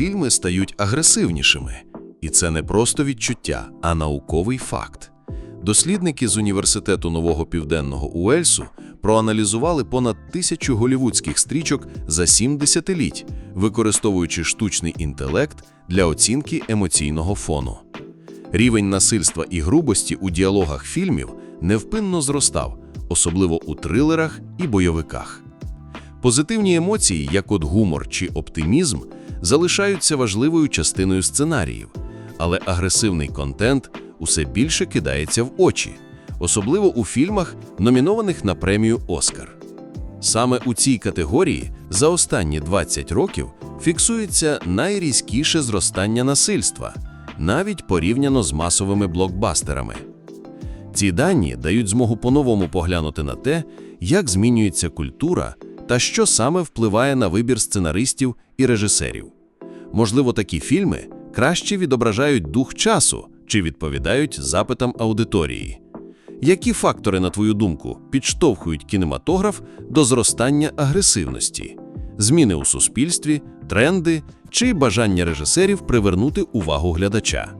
фільми стають агресивнішими. І це не просто відчуття, а науковий факт. Дослідники з університету Нового Південного Уельсу проаналізували понад тисячу голівудських стрічок за сім десятиліть, використовуючи штучний інтелект для оцінки емоційного фону. Рівень насильства і грубості у діалогах фільмів невпинно зростав, особливо у трилерах і бойовиках. Позитивні емоції, як от гумор чи оптимізм, залишаються важливою частиною сценаріїв, але агресивний контент усе більше кидається в очі, особливо у фільмах, номінованих на премію Оскар. Саме у цій категорії за останні 20 років фіксується найрізкіше зростання насильства, навіть порівняно з масовими блокбастерами. Ці дані дають змогу по-новому поглянути на те, як змінюється культура та що саме впливає на вибір сценаристів і режисерів. Можливо, такі фільми краще відображають дух часу чи відповідають запитам аудиторії. Які фактори, на твою думку, підштовхують кінематограф до зростання агресивності, зміни у суспільстві, тренди чи бажання режисерів привернути увагу глядача?